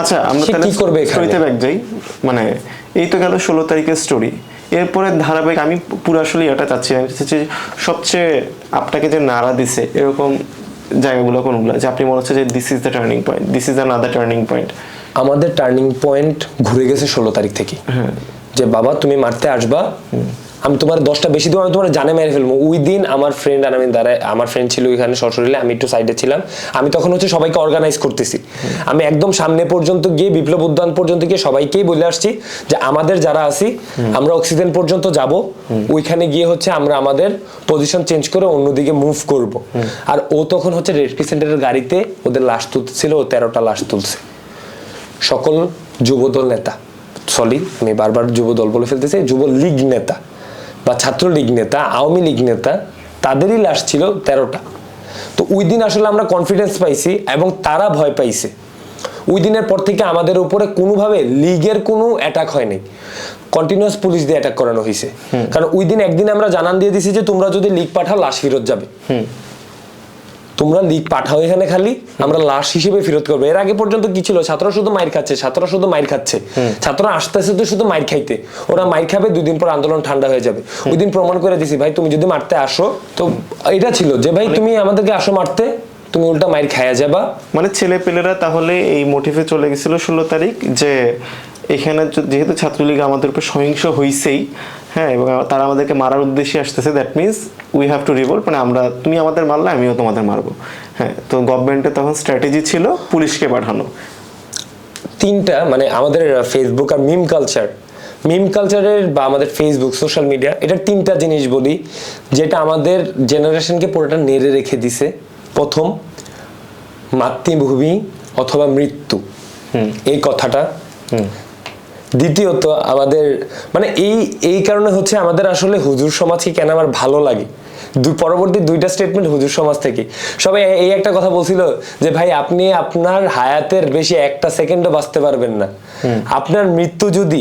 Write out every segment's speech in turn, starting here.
আচ্ছা আমরা তাহলে কি করবে স্টোরিতে ব্যাক যাই। মানে এই তো গেল ষোলো তারিখের স্টোরি এরপরে ধারাবাহিক আমি পুরো আসলে এটা চাচ্ছি আমি চাচ্ছি সবচেয়ে আপনাকে যে নাড়া দিছে এরকম জায়গাগুলো কোনগুলো? যে আপনি মনে হচ্ছে যে this is the turning point this is another turning point আমাদের টার্নিং পয়েন্ট ঘুরে গেছে ষোলো তারিখ থেকে। যে বাবা তুমি মারতে আসবা। আমি তোমার দশটা বেশি দেবো আমি তোমার জানে মেরে ফেলব। ওই দিন আমার ফ্রেন্ড আর আমি দাঁড়ায় আমার ফ্রেন্ড ছিল ওইখানে সশরীরে আমি একটু সাইডে ছিলাম। আমি তখন হচ্ছে সবাইকে অর্গানাইজ করতেছি। আমি একদম সামনে পর্যন্ত গিয়ে বিপ্লব উদ্যান পর্যন্ত গিয়ে সবাইকেই বলে আসছি যে আমাদের যারা আছি আমরা অক্সিজেন পর্যন্ত যাব। ওইখানে গিয়ে হচ্ছে আমরা আমাদের পজিশন চেঞ্জ করে অন্যদিকে মুভ করব। আর ও তখন হচ্ছে রেড ক্রিসেন্টের গাড়িতে ওদের লাশ তুলছিল ও তেরোটা লাশ তুলছে। সকল যুবদল নেতা সরি আমি বারবার যুবদল বলে ফেলতেছি যুব লীগ নেতা। বা ছাত্রলীগ নেতা আওয়ামী লীগ নেতা তাদেরই লাশ ছিল তেরোটা। তো ওই দিন আসলে আমরা কনফিডেন্স পাইছি এবং তারা ভয় পাইছে। ওই দিনের পর থেকে আমাদের উপরে কোনোভাবে লিগের কোনো অ্যাটাক হয়নি। কন্টিনিউয়াস পুলিশ দিয়ে অ্যাটাক করানো হয়েছে কারণ ওই দিন একদিন আমরা জানান দিয়ে দিছি যে তোমরা যদি লিগ পাঠাও লাশ ফেরত যাবে। তোমরা লিগ পাঠাও এখানে খালি আমরা লাশ হিসেবে ফেরত করব। এর আগে পর্যন্ত কি ছিল? ছাত্ররা শুধু মাইর খাচ্ছে ছাত্ররা শুধু মাইর খাচ্ছে। ছাত্ররা আসতেছে তো শুধু মাইর খাইতে। ওরা মাইর খাবে দুই দিন পর আন্দোলন ঠান্ডা হয়ে যাবে। ওই দিন প্রমাণ করে দিছি ভাই তুমি যদি মারতে আসো তো এটা ছিল যে ভাই তুমি আমাদেরকে আসো মারতে তুমি উল্টা মাইর খায়া যাবা। মানে ছেলে পেলেরা তাহলে এই মোটিভে চলে গেছিল ষোলো তারিখ যে এখানে যেহেতু ছাত্রলীগ আমাদের উপর সহিংস হইছেই হ্যাঁ এবং তারা আমাদেরকে মারার উদ্দেশ্যে আসতেছে that means we have to revolt মানে আমরা তুমি আমাদের মারলে আমিও তোমাদের মারবো। হ্যাঁ তো গভর্নমেন্টের তখন স্ট্র্যাটেজি ছিল পুলিশকে পাঠানো। তিনটা মানে আমাদের ফেসবুক আর মিম কালচার মিম কালচারের বা আমাদের ফেসবুক সোশ্যাল মিডিয়া এটার তিনটা জিনিস বলি যেটা আমাদের জেনারেশনকে পুরোটা নেড়ে রেখে দিছে। প্রথম মাতৃভূমি অথবা মৃত্যু। এই কথাটা। দ্বিতীয়ত আমাদের মানে এই এই কারণে হচ্ছে আমাদের আসলে হুজুর সমাজকে কেন আমার ভালো লাগে? দুই পরবর্তী দুইটা স্টেটমেন্ট হুজুর সমাজ থেকে। সবাই এই একটা কথা বলছিল যে ভাই আপনি আপনার হায়াতের বেশি একটা সেকেন্ডও বাঁচতে পারবেন না। আপনার মৃত্যু যদি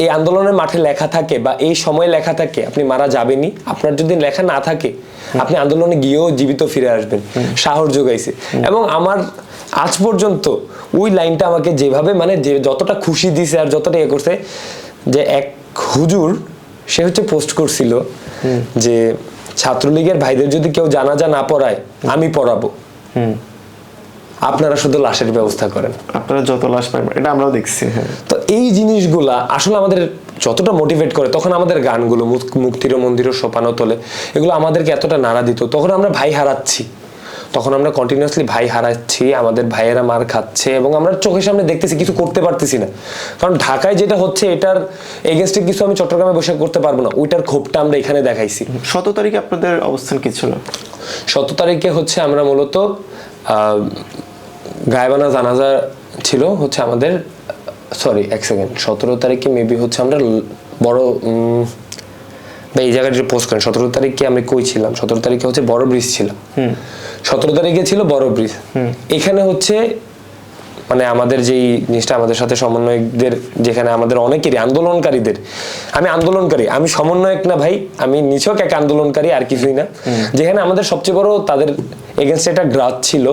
এই আন্দোলনের মাঠে লেখা থাকে বা এই সময় লেখা থাকে, আপনি মারা যাবেনই। আপনার যদি লেখা না থাকে, আপনি আন্দোলনে গিয়েও জীবিত ফিরে আসবেন। সাহস যোগাইছে। এবং আমার আজ পর্যন্ত ওই লাইনটা আমাকে যেভাবে মানে যে যতটা খুশি দিছে আর যতটা ইয়ে করছে, যে এক হুজুর, সে হচ্ছে পোস্ট করছিল যে ছাত্রলীগের ভাইদের যদি কেউ জানাজা না পড়ায়, আমি পড়াবো। আপনারা শুধু লাশের ব্যবস্থা করেন। আপনারা যত লাশ পাবেন এটা আমরাও দেখছি হ্যাঁ। তো এই জিনিসগুলা আসলে আমাদের যতটা মোটিভেট করে তখন আমাদের গানগুলো মুক- মুক্তির মন্দির সোপানো তোলে এগুলো আমাদেরকে এতটা নাড়া দিত তখন আমরা ভাই হারাচ্ছি। তখন আমরা কন্টিনিউয়াসলি ভাই হারাচ্ছি আমাদের ভাইয়েরা মার খাচ্ছে এবং আমরা চোখের সামনে দেখতেছি কিছু করতে পারতেছি না। কারণ ঢাকায় যেটা হচ্ছে এটার এগেনস্টে কিছু আমি চট্টগ্রামে বসে করতে পারব না ওইটার ক্ষোভটা আমরা এখানে দেখাইছি। শত তারিখে আপনাদের অবস্থান কি ছিল? শত তারিখে হচ্ছে আমরা মূলত আহ, গায়েবানা জানাজা ছিল হচ্ছে আমাদের সরি এক সেকেন্ড সতেরো তারিখে মেবি হচ্ছে আমরা বড় বা এই জায়গাটা পোস্ট করেন। সতেরো তারিখে আমি কই ছিলাম? সতেরো তারিখে হচ্ছে বড় ব্রিজ ছিলাম সতেরো তারিখে ছিল বড় ব্রিজ এখানে হচ্ছে মানে আমাদের যেই জিনিসটা আমাদের সাথে সমন্বয়কদের যেখানে আমাদের অনেকেরই আন্দোলনকারীদের আমি আন্দোলনকারী আমি সমন্বয়ক না ভাই আমি নিছক এক আন্দোলনকারী আর কিছুই না। যেখানে আমাদের সবচেয়ে বড় তাদের এগেনস্ট একটা গ্রাজ ছিল।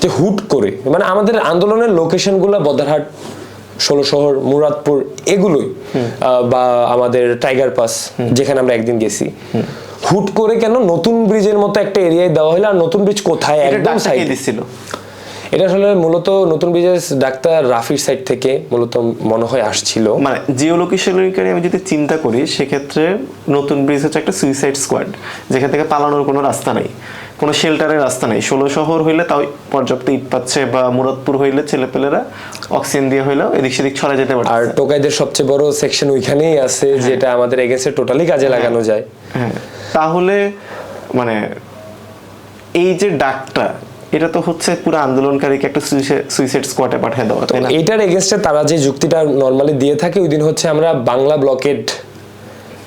যে হুট করে মানে আমাদের আন্দোলনের লোকেশনগুলো বদারহাট ষোলো শহর মুরাদপুর এগুলোই বা আমাদের টাইগার পাস যেখানে আমরা একদিন গেছি। হুট করে কেন নতুন ব্রিজের মতো একটা এরিয়ায় দেওয়া হলো আর নতুন ব্রিজ কোথায়? একদম সাইড দিছিল? এটা আসলে মূলত নতুন ব্রিজের ডাক্তার রাফির সাইড থেকে মূলত মনে হয় আসছিল। মানে জিও লোকেশনকারী আমি যদি চিন্তা করি সেক্ষেত্রে নতুন ব্রিজ হচ্ছে একটা সুইসাইড স্কোয়াড যেখান থেকে পালানোর কোনো রাস্তা নাই। কোনো শেল্টারের রাস্তা নেই। ষোলো শহর হইলে তাও পর্যাপ্ত ইট পাচ্ছে বা মুরাদপুর হইলে ছেলেপেলেরা অক্সিজেন দিয়ে হইলেও এদিক সেদিক ছড়া যেতে পারে আর টোকাইদের সবচেয়ে বড় সেকশন ওইখানেই আছে যেটা আমাদের এগেন্সে টোটালি কাজে লাগানো যায়। হ্যাঁ। তাহলে মানে এই যে ডাকটা এটা তো হচ্ছে পুরো আন্দোলনকারীকে একটা সুইসাইড স্কোয়াডে পাঠিয়ে দেওয়া তাই না? এটার এগেনস্টে তারা যে যুক্তিটা নর্মালি দিয়ে থাকে ওই দিন হচ্ছে আমরা বাংলা ব্লকেট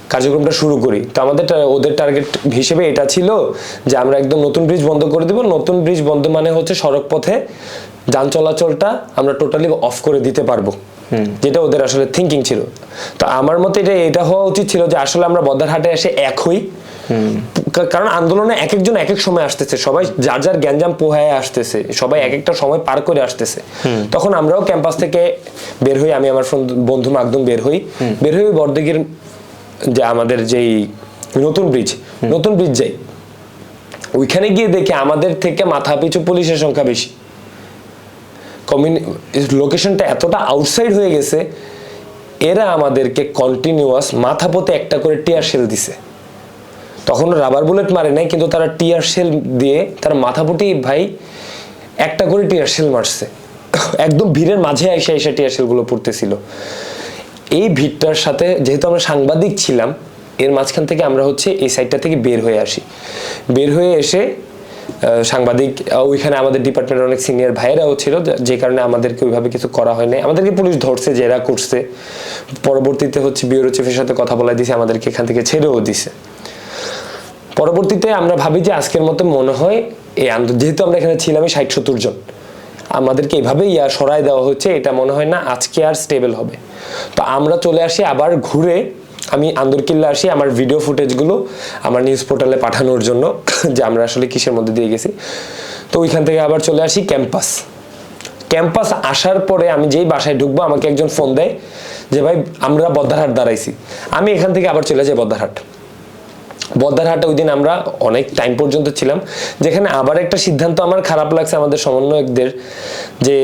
কার্যক্রমটা শুরু করি। তো আমাদের ওদের টার্গেট হিসেবে এটা ছিল যে আমরা একদম নতুন ব্রিজ বন্ধ করে দেব। নতুন ব্রিজ বন্ধ মানে হচ্ছে সড়ক পথে যান চলাচলটা আমরা টোটালি অফ করে দিতে পারব। যেটা ওদের আসলে থিঙ্কিং ছিল। তো আমার মতে এটা এটা হওয়া উচিত ছিল যে আসলে আমরা বদারহাটে এসে এক হই। কারণ আন্দোলনে এক একজন এক এক সময় আসতেছে। সবাই যার যার গ্যাঞ্জাম পোহায় আসতেছে। সবাই এক একটা সময় পার করে আসতেছে। তখন আমরাও ক্যাম্পাস থেকে বের হই। আমি আমার বন্ধু মাকদুম বের হই। বের হই বর্ধগীর যে আমাদের যেই নতুন ব্রিজ নতুন ব্রিজ যাই ওইখানে গিয়ে দেখি আমাদের থেকে মাথা পিছু পুলিশের সংখ্যা বেশি। কমিউনি লোকেশনটা এতটা আউটসাইড হয়ে গেছে এরা আমাদেরকে কন্টিনিউয়াস মাথা পথে একটা করে টিয়ার সেল দিছে। তখন রাবার বুলেট মারে নাই কিন্তু তারা টিয়ার সেল দিয়ে তার মাথা পটি ভাই একটা করে টিয়ার সেল মারছে। একদম ভিড়ের মাঝে এসে এসে টিয়ার শেলগুলো পড়তেছিল এই ভিড়টার সাথে যেহেতু আমরা সাংবাদিক ছিলাম, এর মাঝখান থেকে আমরা হচ্ছে এই সাইডটা থেকে বের হয়ে আসি। বের হয়ে এসে সাংবাদিক ওইখানে আমাদের ডিপার্টমেন্টের অনেক সিনিয়র ভাইয়েরাও ছিল, যে- কারণে আমাদেরকে ওইভাবে কিছু করা হয় নাই আমাদেরকে পুলিশ ধরছে, জেরা করছে। পরবর্তীতে হচ্ছে বিউরো চিফের সাথে কথা বলা দিছে, আমাদেরকে এখান থেকে ছেড়েও দিছে। পরবর্তীতে আমরা ভাবি যে আজকের মতো মনে হয় এই আন্দোলন যেহেতু আমরা এখানে ছিলামই ষাট সত্তর জন। আমাদেরকে এইভাবে ইয়া সরাই দেওয়া হচ্ছে, এটা মনে হয় না আজকে আর স্টেবল হবে। তো আমরা চলে আসি আবার ঘুরে। আমি আন্দরকিল্লা আসি, আমার ভিডিও ফুটেজগুলো আমার নিউজ পোর্টালে পাঠানোর জন্য, যে আমরা আসলে কিসের মধ্যে দিয়ে গেছি। তো ওইখান থেকে আবার চলে আসি ক্যাম্পাস। ক্যাম্পাস আসার পরে আমি যেই বাসায় ঢুকবো, আমাকে একজন ফোন দেয় যে, ভাই, আমরা বদ্দারহাট দাঁড়াইছি। আমি এখান থেকে আবার চলে যাই বদ্দারহাট। বদ্দারহাটে ওই দিন আমরা অনেক টাইম পর্যন্ত ছিলাম, যেখানে আবার একটা সিদ্ধান্ত আমার খারাপ লাগছে আমাদের সমন্বয়কদের যে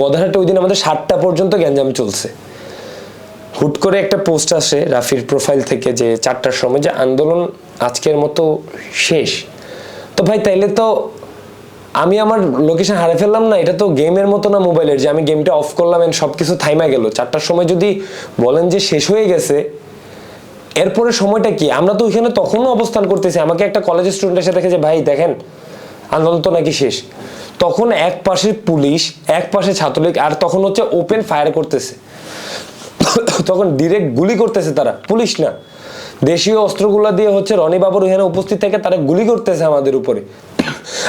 বদ্দারহাটে ওই দিন আমাদের সাতটা পর্যন্ত গ্যাঞ্জাম চলছে। হুট করে একটা পোস্ট আসে রাফির প্রোফাইল থেকে যে চারটার সময় যে আন্দোলন আজকের মতো শেষ। তো ভাই, তাইলে তো আমি আমার লোকেশন হারে ফেললাম না, এটা তো গেমের মতো না মোবাইলের যে আমি গেমটা অফ করলাম এন্ড সবকিছু থাইমা গেল। চারটার সময় যদি বলেন যে শেষ হয়ে গেছে, এরপরে সময়টা কি? আমরা তো ওইখানে তখনও অবস্থান করতেছি। আমাকে একটা কলেজের স্টুডেন্ট এসে দেখে যে, ভাই, দেখেন, আন্দোলন তো নাকি শেষ। তখন এক পাশে পুলিশ, এক পাশে ছাত্রলীগ আর তখন হচ্ছে ওপেন ফায়ার করতেছে। তখন ডিরেক্ট গুলি করতেছে তারা, পুলিশ না। দেশীয় অস্ত্রগুলো দিয়ে হচ্ছে রনি বাবুর এখানে উপস্থিত থেকে তারা গুলি করতেছে আমাদের উপরে।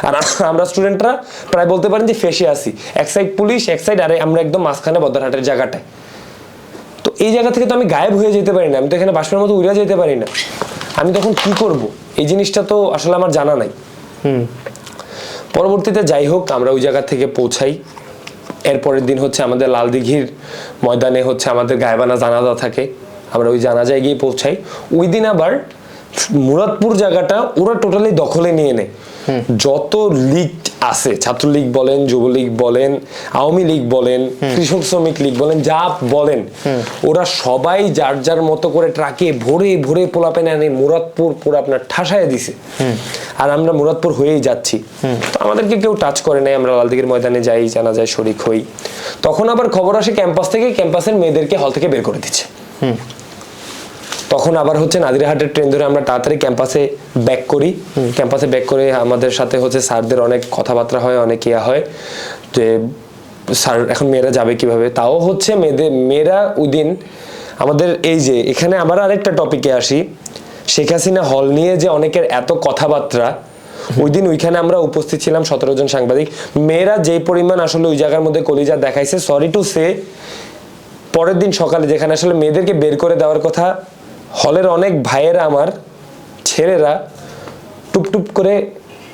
আর আমরা স্টুডেন্টরা প্রায় বলতে পারেন যে ফেসে আসি এক সাইড পুলিশ, এক সাইড আরে আমরা একদম মাঝখানে বদ্রহাটের জায়গাটায়। তো এই জায়গা থেকে তো আমি গায়েব হয়ে যেতে পারি না, আমি তো এখানে বাষ্পের মতো উড়ে যেতে পারি না। আমি তখন কি করব? এই জিনিসটা তো আসলে আমার জানা নাই। পরবর্তীতে যাই হোক আমরা ওই জায়গা থেকে পৌঁছাই। এরপরের দিন হচ্ছে আমাদের লাল দিঘির ময়দানে হচ্ছে আমাদের গায়েবানা জানাজা থাকে। আমরা ওই জানাজায় গিয়ে পৌঁছাই। ওই দিন আবার মুরাদপুর জায়গাটা ওরা টোটালি দখলে নিয়ে নেয়। যত লীগ আছে। ছাত্রলীগ বলেন যুবলীগ বলেন আওয়ামী লীগ বলেন কৃষক শ্রমিক লীগ বলেন যা বলেন ওরা সবাই যার যার মতো করে ট্রাকে ভরে ভরে পোলাপেনে আনে মুরাদপুর পুরো আপনার ঠাসায় দিছে। আর আমরা মুরাদপুর হয়েই যাচ্ছি। তো আমাদেরকে কেউ টাচ করে নাই আমরা লালদিঘির ময়দানে যাই জানা যায় শরিক হই। তখন আবার খবর আসে ক্যাম্পাস থেকে ক্যাম্পাসের মেয়েদেরকে হল থেকে বের করে দিচ্ছে। তখন আবার হচ্ছে নাদিরাহাটের ট্রেন ধরে আমরা তাড়াতাড়ি ক্যাম্পাসে ব্যাক করি। ক্যাম্পাসে ব্যাক করে আমাদের সাথে হচ্ছে স্যারদের অনেক কথাবার্তা হয় অনেক ইয়া হয়। যে স্যার এখন মেয়েরা যাবে কীভাবে? তাও হচ্ছে মেয়েদের মেয়েরা ওই দিন আমাদের এই যে এখানে আবার আরেকটা টপিকে আসি। শেখ হাসিনা হল নিয়ে যে অনেকের এত কথাবার্তা ওই দিন ওইখানে আমরা উপস্থিত ছিলাম সতেরো জন সাংবাদিক। মেয়েরা যেই পরিমাণ আসলে ওই জায়গার মধ্যে কলিজা দেখাইছে সরি টু সে পরের দিন সকালে যেখানে আসলে মেয়েদেরকে বের করে দেওয়ার কথা হলের অনেক ভাইয়েরা আমার ছেলেরা টুপটুপ করে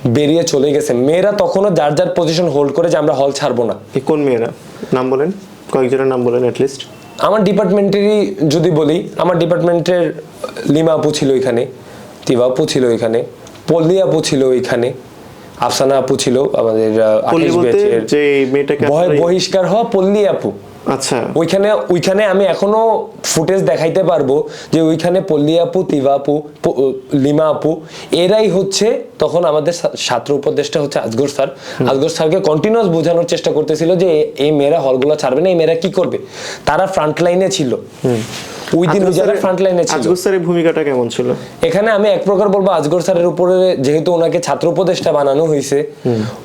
বেরিয়ে চলে গেছে। মেয়েরা তখনও যার যার পজিশন হোল্ড করে যে আমরা হল ছাড়বো না। কোন মেয়েরা? নাম বলেন কয়েকজনের নাম বলেন অ্যাটলিস্ট আমার ডিপার্টমেন্টেরই যদি বলি আমার ডিপার্টমেন্টের লিমা আপু ছিল এখানে তিবা আপু ছিল এখানে পল্লী আপু ছিল এখানে আফসানা আপু ছিল আমাদের আহ, পল্লী 28 বলতে ব্যাচের যে মেয়েটাকে ভয় আপনারা- বহিষ্কার হওয়া পল্লী আপু। আচ্ছা। ওইখানে ওইখানে আমি এখনও ফুটেজ দেখাইতে পারব যে ওইখানে পল্লী আপু তিবা আপু লিমা আপু এরাই হচ্ছে তখন আমাদের ছাত্র উপদেষ্টা হচ্ছে আজগর স্যার। আজগর স্যারকে কন্টিনিউয়াস বোঝানোর চেষ্টা করতেছিল যে এই মেয়েরা হলগুলো ছাড়বে না এই মেয়েরা কি করবে? তারা ফ্রন্ট লাইনে ছিল। ওই দিন ফ্রন্ট লাইনে ছিল। আজগর স্যারের ভূমিকাটা কেমন ছিল? এখানে আমি এক প্রকার বলব আজগর স্যারের উপরে যেহেতু ওনাকে ছাত্র উপদেষ্টা বানানো হয়েছে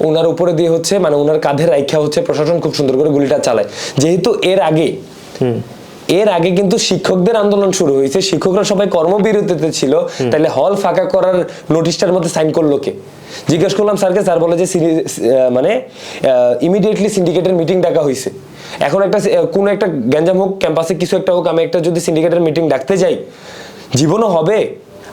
ওনার উপরে দিয়ে হচ্ছে মানে ওনার কাঁধে রাইখা হচ্ছে প্রশাসন খুব সুন্দর করে গুলিটা চালায়। যেহেতু এর আগে এর আগে কিন্তু শিক্ষকদের আন্দোলন শুরু হয়েছে শিক্ষকরা সবাই কর্মবিরতিতে ছিল তাহলে হল ফাঁকা করার নোটিশটার মধ্যে সাইন করল কে? জিজ্ঞেস করলাম স্যারকে স্যার বলে যে মানে ইমিডিয়েটলি সিন্ডিকেটের মিটিং ডাকা হয়েছে এখন একটা কোনো একটা গ্যাঞ্জাম হোক ক্যাম্পাসে কিছু একটা হোক আমি একটা যদি সিন্ডিকেটের মিটিং ডাকতে যাই জীবনও হবে।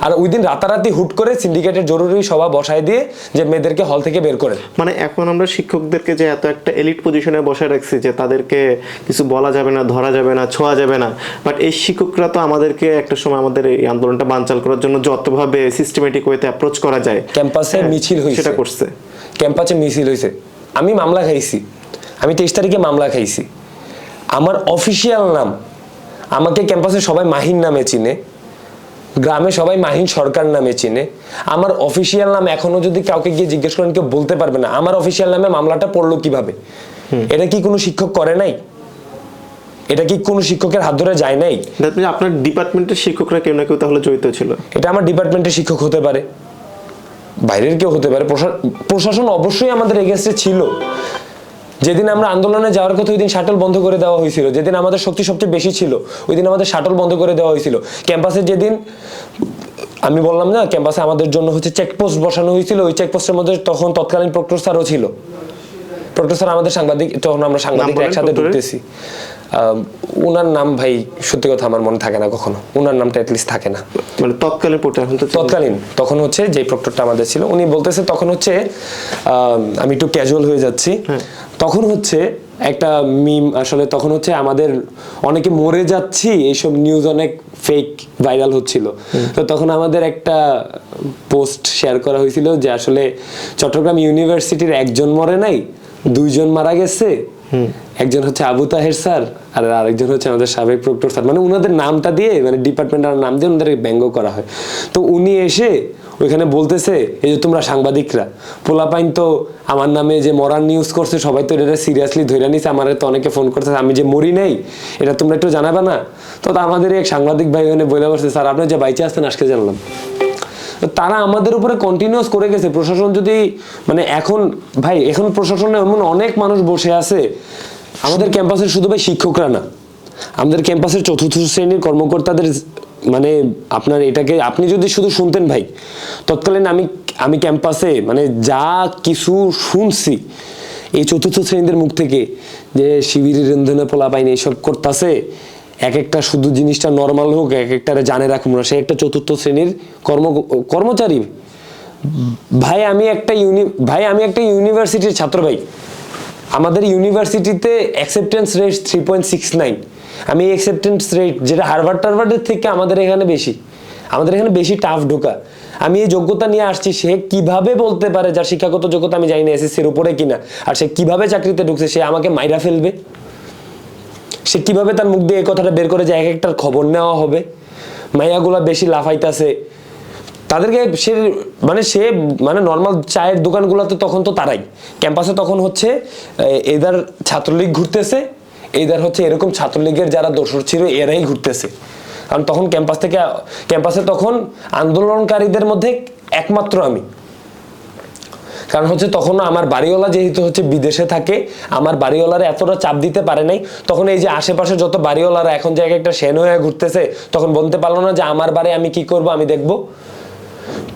আর ওই দিন রাতারাতি হুট করে সিন্ডিকেটের জরুরি সভা বসায় দিয়ে যে মেয়েদেরকে হল থেকে বের করেন মানে এখন আমরা শিক্ষকদেরকে যে এত একটা এলিট পজিশনে বসে রাখছি যে তাদেরকে কিছু বলা যাবে না ধরা যাবে না ছোঁয়া যাবে না বাট এই শিক্ষকরা তো আমাদেরকে একটা সময় আমাদের এই আন্দোলনটা বানচাল করার জন্য যতভাবে সিস্টেমেটিক ওয়েতে অ্যাপ্রোচ করা যায় ক্যাম্পাসে হ্যাঁ, মিছিল হয়েছে সেটা করছে। ক্যাম্পাসে মিছিল হয়েছে আমি মামলা খাইছি। আমি তেইশ তারিখে মামলা খাইছি। আমার অফিসিয়াল নাম আমাকে ক্যাম্পাসে সবাই মাহিন নামে চিনে গ্রামে সবাই মাহিন সরকার নামে চিনে। আমার অফিসিয়াল নাম এখনও যদি কাউকে গিয়ে জিজ্ঞেস করেন কেউ বলতে পারবে না। আমার অফিসিয়াল নামে মামলাটা পড়ল কীভাবে? এটা কি কোনো শিক্ষক করে নাই? এটা কি কোনো শিক্ষকের হাত ধরে যায় নাই? আপনার ডিপার্টমেন্টের শিক্ষকরা কেউ না কেউ তাহলে জড়িত ছিল। এটা আমার ডিপার্টমেন্টের শিক্ষক হতে পারে। বাইরের কেউ হতে পারে। প্রশা- প্রশাসন অবশ্যই আমাদের এগেনস্টে ছিল। যেদিন আমরা আন্দোলনে যাওয়ার কথা ওই দিন শাটল বন্ধ করে দেওয়া হয়েছিল। যেদিন আমাদের শক্তি সবচেয়ে বেশি ছিল ওই দিন আমাদের শাটল বন্ধ করে দেওয়া হয়েছিল। ক্যাম্পাসে যেদিন আমি বললাম না ক্যাম্পাসে আমাদের জন্য হচ্ছে চেকপোস্ট বসানো হয়েছিল ওই চেকপোস্টের মধ্যে তখন তৎকালীন প্রক্টর স্যারও ছিল। প্রক্টর স্যার আমাদের সাংবাদিক তখন আমরা সাংবাদিক একসাথে ঢুকতেছি। উনার নাম ভাই সত্যি কথা আমার মনে থাকে না কখনো। উনার নামটা অ্যাটলিস্ট থাকে না। মানে তৎকালীন পোর্টে এখন তো তৎকালীন। তখন হচ্ছে যে প্রক্টরটা আমাদের ছিল উনি বলতেছে তখন হচ্ছে আমি একটু ক্যাজুয়াল হয়ে যাচ্ছি। তখন হচ্ছে একটা মিম আসলে তখন হচ্ছে আমাদের অনেকে মরে যাচ্ছি এইসব নিউজ অনেক ফেক ভাইরাল হচ্ছিল। তো তখন আমাদের একটা পোস্ট শেয়ার করা হয়েছিল যে আসলে চট্টগ্রাম ইউনিভার্সিটির একজন মরে নাই দুইজন মারা গেছে একজন হচ্ছে আবু তাহের স্যার আর আরেকজন হচ্ছে আমাদের সাবেক প্রক্টর স্যার। মানে ওনাদের নামটা দিয়ে মানে ডিপার্টমেন্টের নাম দিয়ে ওনাদের ব্যঙ্গ করা হয়। তো উনি এসে ওইখানে বলতেছে, এই যে তোমরা সাংবাদিকরা, পোলাপাইন তো আমার নামে যে মরার নিউজ করছে, সবাই তো এটা সিরিয়াসলি ধরে নিছে, আমার তো অনেকে ফোন করছে আমি যে মরি নাই, এটা তোমরা একটু জানাবে না? তো আমাদের এক সাংবাদিক ভাই ওখানে বলে বসছে, স্যার, আপনি যে বাইচে আসতেন আজকে জানলাম। তারা আমাদের উপরে কন্টিনিউয়াস করে গেছে। প্রশাসন যদি মানে এখন, ভাই, এখন প্রশাসনে এমন অনেক মানুষ বসে আছে, আমাদের ক্যাম্পাসের শুধু ভাই শিক্ষকরা না। আমাদের ক্যাম্পাসের চতুর্থ শ্রেণির কর্মকর্তাদের মানে আপনার এটাকে, আপনি যদি শুধু শুনতেন ভাই, তৎকালীন আমি আমি ক্যাম্পাসে মানে যা কিছু শুনছি, এই চতুর্থ শ্রেণীদের মুখ থেকে, যে শিবিরের রন্ধনে পোলা পাইনি এইসব করতেছে এক একটা শুধু জিনিসটা নর্মাল হোক এক একটা জানে রাখব না। সে একটা চতুর্থ শ্রেণির কর্ম কর্মচারী। ভাই, আমি একটা ইউনি ভাই, আমি একটা ইউনিভার্সিটির ছাত্র ভাই। আমাদের ইউনিভার্সিটিতে acceptance rate three point six nine আমি অ্যাকসেপ্টেন্স রেট যেটা হারভার্ড টারভার্ডের থেকে আমাদের এখানে বেশি। আমাদের এখানে বেশি টাফ ঢোকা। আমি এই যোগ্যতা নিয়ে আসছি, সে কীভাবে বলতে পারে যার শিক্ষাগত যোগ্যতা আমি জানি না এসএসসির উপরে কিনা। আর সে কীভাবে চাকরিতে ঢুকছে, সে আমাকে মাইরা ফেলবে। সে কীভাবে তার মুখ দিয়ে এই কথাটা বের করে যে এক একটার খবর নেওয়া হবে? মাইয়াগুলা বেশি লাফাইতাছে। তাদেরকে সে মানে সে মানে নর্মাল চায়ের দোকানগুলোতে তখন তো তারাই। ক্যাম্পাসে তখন হচ্ছে এদার ছাত্রলীগ ঘুরতেছে, এদার হচ্ছে এরকম ছাত্রলীগের যারা দোসর ছিল এরাই ঘুরতেছে। কারণ তখন ক্যাম্পাস থেকে ক্যাম্পাসে তখন আন্দোলনকারীদের মধ্যে একমাত্র আমি। কারণ হচ্ছে তখন আমার বাড়িওয়ালা যেহেতু হচ্ছে বিদেশে থাকে, আমার বাড়িওয়ালারা এতটা চাপ দিতে পারে নাই। তখন এই যে আশেপাশে যত বাড়িওয়ালারা এখন জায়গায় একটা সেন হয়ে ঘুরতেছে, তখন বলতে পারল না যে আমার বাড়ি আমি কি করব, আমি দেখব।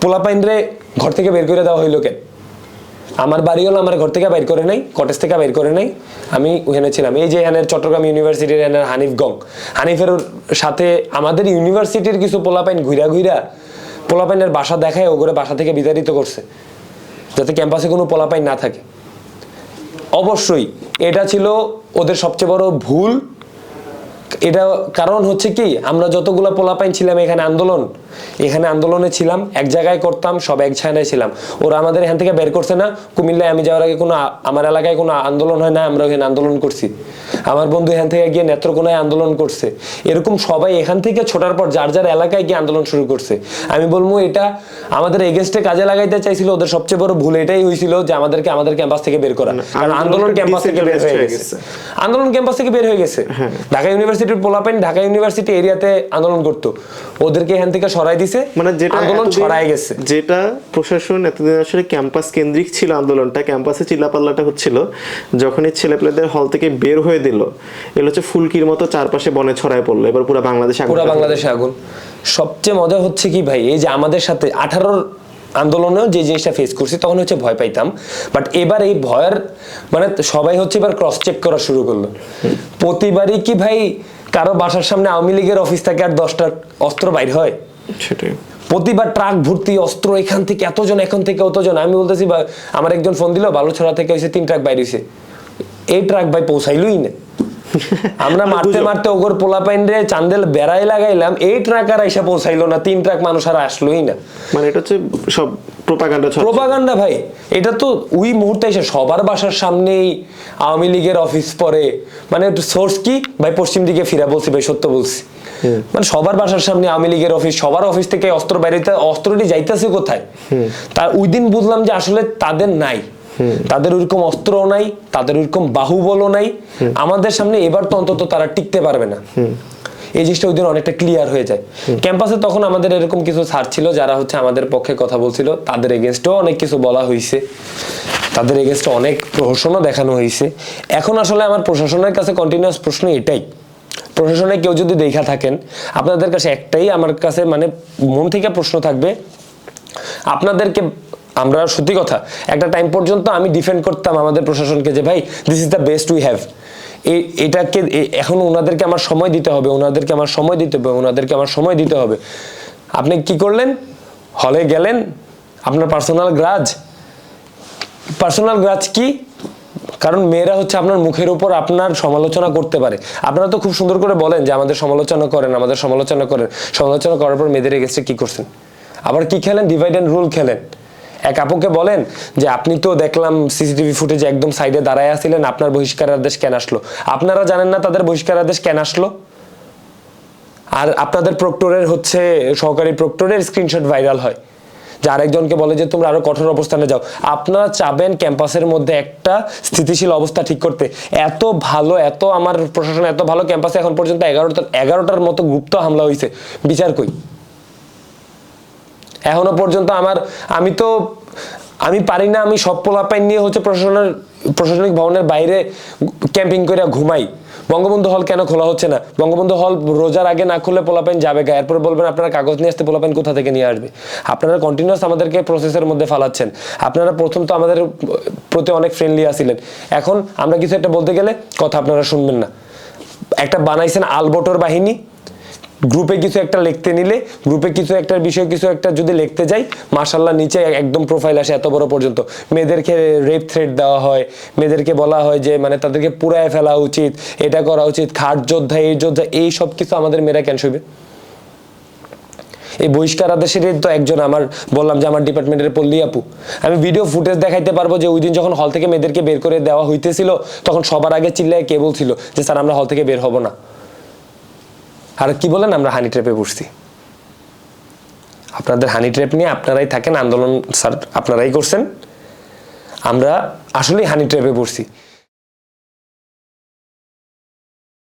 পোলাপাইন রে ঘর থেকে বের করে দেওয়া হইল কেন? আমার বাড়িওয়ালা আমার ঘর থেকে বের করে নাই, কটেজ থেকে বের করে নাই, আমি ওখানে ছিলাম। এই যে এখানে চট্টগ্রাম ইউনিভার্সিটির এখানে হানিফ গং। হানিফের সাথে আমাদের ইউনিভার্সিটির কিছু পোলাপাইন ঘুরা ঘুরা, পোলাপাইনের বাসা দেখায় ওগুলো বাসা থেকে বিতাড়িত করছে। যাতে ক্যাম্পাসে কোনো পলাপাই না থাকে। অবশ্যই এটা ছিল ওদের সবচেয়ে বড় ভুল। এটা কারণ হচ্ছে কি আমরা যতগুলো পোলাপাইন ছিলাম এখানে আন্দোলন এখানে আন্দোলনে ছিলাম এক জায়গায় করতাম সব এক ছায়ায় ছিলাম। ওরা আমাদের এখান থেকে বের করছে না কুমিল্লায় আমি যাওয়ার আগে কোনো আমার এলাকায় কোনো আন্দোলন হয় না আমরা ওখানে আন্দোলন করছি। আমার বন্ধু এখান থেকে গিয়ে নেত্রকোনায় আন্দোলন করছে। এরকম সবাই এখান থেকে ছোটার পর যার যার এলাকায় গিয়ে আন্দোলন শুরু করছে। আমি বলব এটা আমাদের এগেনস্টে কাজে লাগাইতে চাইছিল ওদের সবচেয়ে বড় ভুল এটাই হয়েছিল যে আমাদেরকে আমাদের ক্যাম্পাস থেকে বের করা। কারণ আন্দোলন ক্যাম্পাস থেকে বের হয়ে গেছে। আন্দোলন ক্যাম্পাস থেকে বের হয়ে গেছে। ঢাকা ইউনিভার্সিটির পোলাপাইন ঢাকা ইউনিভার্সিটি এরিয়াতে আন্দোলন করতো। ওদেরকে এখান থেকে সরাই দিছে মানে যেটা আন্দোলন ছড়ায় গেছে। যেটা প্রশাসন এতদিন আসলে ক্যাম্পাস কেন্দ্রিক ছিল আন্দোলনটা ক্যাম্পাসে চিল্লাপাল্লাটা হচ্ছিল যখনই ছেলেপেলেদের হল থেকে বের হয়ে দিল এগুলো হচ্ছে ফুলকির মতো চারপাশে বনে ছড়ায় পড়ল এবার পুরো বাংলাদেশে আগুন পুরো। বাংলাদেশে আগুন। সবচেয়ে মজা হচ্ছে কি ভাই এই যে আমাদের সাথে আঠারোর আন্দোলনেও যে জিনিসটা ফেস করছি তখন হচ্ছে ভয় পাইতাম। বাট এবার এই ভয়ের মানে সবাই হচ্ছে এবার ক্রস চেক করা শুরু করল। প্রতিবারই কি ভাই কারও বাসার সামনে আওয়ামী লীগের অফিস থেকে আর দশটা অস্ত্র বাইর হয়? সেটাই। প্রতিবার ট্রাক ভর্তি অস্ত্র এখান থেকে এতজন এখান থেকে অতজন। আমি বলতেছি আমার একজন ফোন দিল বালুছড়া থেকে হয়েছে তিন ট্রাক বাইরে হয়েছে এই ট্রাক ভাই পৌঁছাইলই না। আমরা মারতে মারতে ওগর পোলা পাইন রে চান্দেল বেড়াই লাগাইলাম এই ট্রাক আর এসে পৌঁছাইলো না তিন ট্রাক মানুষ আর আসলোই না। মানে এটা হচ্ছে সব প্রোপাগান্ডা প্রোপাগান্ডা ভাই এটা তো ওই মুহূর্তে এসে সবার বাসার সামনেই আওয়ামী লীগের অফিস পরে মানে সোর্স কি? ভাই পশ্চিম দিকে ফিরা বলছি ভাই সত্য বলছি। মানে সবার বাসার সামনে আওয়ামী লীগের অফিস সবার অফিস থেকে অস্ত্র বাইরেতে অস্ত্রটি যাইতেছে কোথায়? তার ওই দিন বুঝলাম যে আসলে তাদের নাই। তাদের ওইরকম অস্ত্রও নাই তাদের ওইরকম বাহুবলও নাই। আমাদের সামনে এবার তো অন্তত তারা টিকতে পারবে না। এই জিনিসটা ওই দিন অনেকটা ক্লিয়ার হয়ে যায়। ক্যাম্পাসে তখন আমাদের এরকম কিছু স্যার ছিল যারা হচ্ছে আমাদের পক্ষে কথা বলছিল তাদের এগেনস্টও অনেক কিছু বলা হয়েছে তাদের এগেনস্টে অনেক প্রহসনও দেখানো হয়েছে এখন আসলে আমার প্রশাসনের কাছে কন্টিনিউয়াস প্রশ্ন এটাই। প্রশাসনে কেউ যদি দেখা থাকেন আপনাদের কাছে একটাই আমার কাছে মানে মন থেকে প্রশ্ন থাকবে আপনাদেরকে আমরা সত্যি কথা, একটা টাইম পর্যন্ত আমি ডিফেন্ড করতাম আমাদের প্রশাসনকে যে, ভাই this is the best we have এটাকে এখন ওনাদেরকে আমার সময় দিতে হবে, ওনাদেরকে আমার সময় দিতে হবে, ওনাদেরকে আমার সময় দিতে হবে। আপনি কি করলেন? হলে গেলেন, আপনার পার্সোনাল গ্রাজ পার্সোনাল গ্রাজ কি? কারণ মেয়েরা হচ্ছে আপনার মুখের উপর আপনার সমালোচনা করতে পারে। আপনারা তো খুব সুন্দর করে বলেন যে, আমাদের সমালোচনা করেন, আমাদের সমালোচনা করেন। সমালোচনা করার পর মেয়েদের এগেস্টে কি করছেন? আবার কি খেলেন? ডিভাইড অ্যান্ড রুল খেলেন। এক আপুকে বলেন যে, আপনি তো দেখলাম সিসিটিভি ফুটেজে একদম সাইডে দাঁড়ায় আছিলেন, আপনার বহিষ্কার আদেশ কেন আসলো? আপনারা জানেন না তাদের বহিষ্কার আদেশ কেন আসলো? আর আপনাদের প্রক্টরের হচ্ছে, সহকারী প্রক্টরের স্ক্রিনশট ভাইরাল হয়, যে আরেকজনকে বলে যে, তোমরা আরও কঠোর অবস্থানে যাও। আপনারা চাবেন ক্যাম্পাসের মধ্যে একটা স্থিতিশীল অবস্থা ঠিক করতে। এত ভালো, এত আমার প্রশাসন এত ভালো, ক্যাম্পাসে এখন পর্যন্ত এগারোটা, এগারোটার মতো গুপ্ত হামলা হয়েছে বিচার কই? এখনও পর্যন্ত আমার, আমি তো, আমি পারি না, আমি সব পোলাপাইন নিয়ে হচ্ছে প্রশাসনের, প্রশাসনিক ভবনের বাইরে ক্যাম্পিং করে ঘুমাই। বঙ্গবন্ধু হল কেন খোলা হচ্ছে না? বঙ্গবন্ধু হল রোজার আগে না খুলে পোলাপাইন যাবে গা। এরপরে বলবেন আপনারা কাগজ নিয়ে আসতে পোলাপাইন কোথা থেকে নিয়ে আসবে? আপনারা কন্টিনিউয়াস আমাদেরকে প্রসেসের মধ্যে ফালাচ্ছেন। আপনারা প্রথম তো আমাদের প্রতি অনেক ফ্রেন্ডলি আছিলেন। এখন আমরা কিছু একটা বলতে গেলে কথা আপনারা শুনবেন না। একটা বানাইছেন আলবটর বাহিনী গ্রুপে কিছু একটা লিখতে নিলে, গ্রুপে কিছু একটা বিষয়, কিছু একটা যদি লিখতে যাই মার্শাল্লাহ নিচে একদম প্রোফাইল আসে এত বড় পর্যন্ত। মেয়েদেরকে রেপ থ্রেট দেওয়া হয়, মেয়েদেরকে বলা হয় যে মানে তাদেরকে পুরায় ফেলা উচিত, এটা করা উচিত, খাট যোদ্ধা, এই যোদ্ধা, এই সব কিছু আমাদের মেয়েরা কেন শুবে এই বহিষ্কার আদেশের তো একজন আমার, বললাম যে আমার ডিপার্টমেন্টের পল্লী আপু। আমি ভিডিও ফুটেজ দেখাইতে পারব যে ওই দিন যখন হল থেকে মেয়েদেরকে বের করে দেওয়া হইতেছিল, তখন সবার আগে চিল্লায় কে বলছিল যে, স্যার, আমরা হল থেকে বের হব না। আর কি বলেন, আমরা হানি ট্র্যাপে বসছি। আপনাদের হানি ট্র্যাপ নিয়ে আপনারাই থাকেন, আন্দোলন স্যার আপনারাই করছেন। আমরা আসলেই হানি ট্র্যাপে পড়ছি